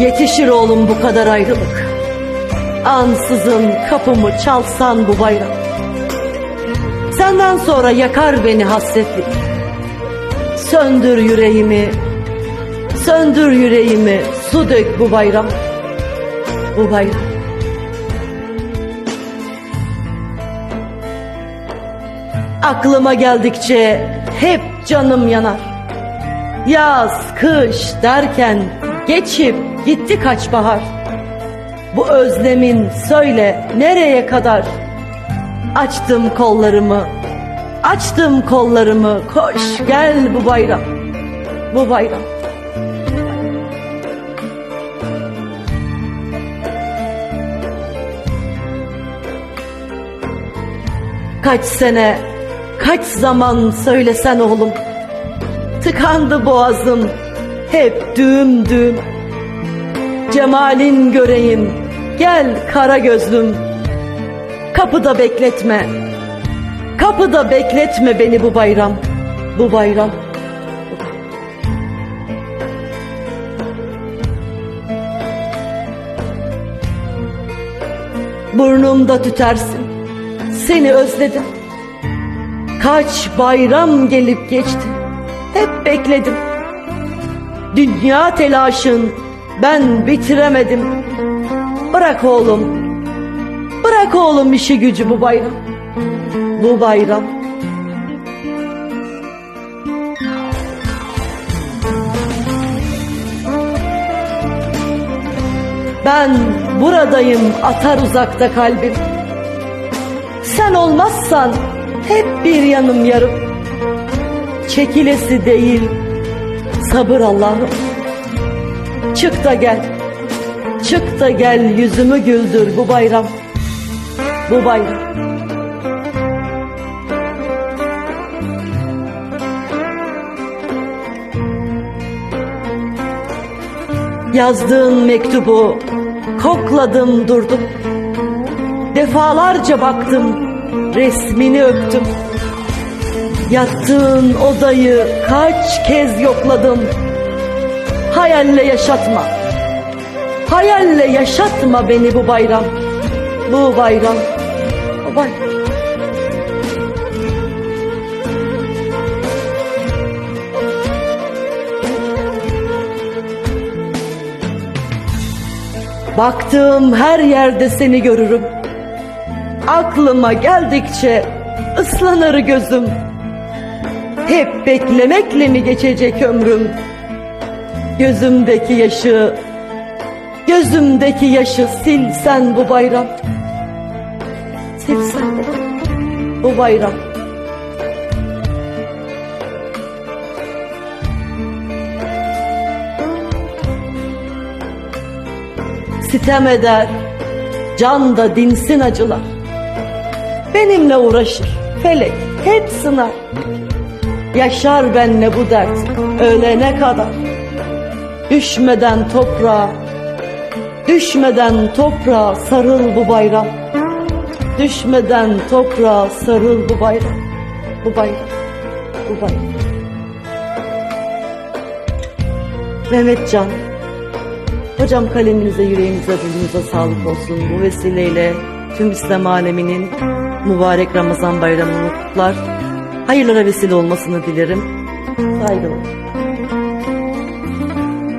Yetişir oğlum bu kadar ayrılık. Ansızın kapımı çalsan bu bayram. Senden sonra yakar beni hasretlik. Söndür yüreğimi, söndür yüreğimi, su dök bu bayram. Bu bayram. Aklıma geldikçe hep canım yanar. Yaz, kış derken geçip gitti kaç bahar. Bu özlemin söyle nereye kadar? Açtım kollarımı, açtım kollarımı. Koş gel bu bayram, bu bayram. Kaç sene, kaç zaman söylesen oğlum. Tıkandı boğazım, hep düğüm düğüm. Cemalin göreyim, gel kara gözlüm. Kapıda bekletme, kapıda bekletme beni bu bayram, bu bayram. Burnumda tütersin, seni özledim. Kaç bayram gelip geçti, hep bekledim. Dünya telaşın ben bitiremedim. Bırak oğlum, bırak oğlum işi gücü bu bayram. Bu bayram. Ben buradayım atar uzakta kalbim. Sen olmazsan hep bir yanım yarım. Çekilesi değil sabır Allah'ım. Çık da gel. Çık da gel yüzümü güldür bu bayram. Bu bayram. Yazdığın mektubu kokladım durdum. Defalarca baktım, resmini öptüm. Yattığın odayı kaç kez yokladım. Hayalle yaşatma. Hayalle yaşatma beni bu bayram. Bu bayram. Bu bayram. Baktığım her yerde seni görürüm. Aklıma geldikçe ıslanır gözüm. Hep beklemekle mi geçecek ömrüm? Gözümdeki yaşı, gözümdeki yaşı silsen bu bayram. Silsen bu bayram. Sitem eder, can da dinsin acılar. Benimle uğraşır, felek hep sınar. Yaşar benle bu dert ölene kadar. Düşmeden toprağa, düşmeden toprağa sarıl bu bayram. Düşmeden toprağa sarıl bu bayram. Bu bayram, bu bayram. Mehmetcan, hocam kaleminize, yüreğinize, ruhunuza sağlık olsun. Bu vesileyle tüm İslam aleminin mübarek Ramazan bayramını kutlar. Hayırlara vesile olmasını dilerim. Saygılar.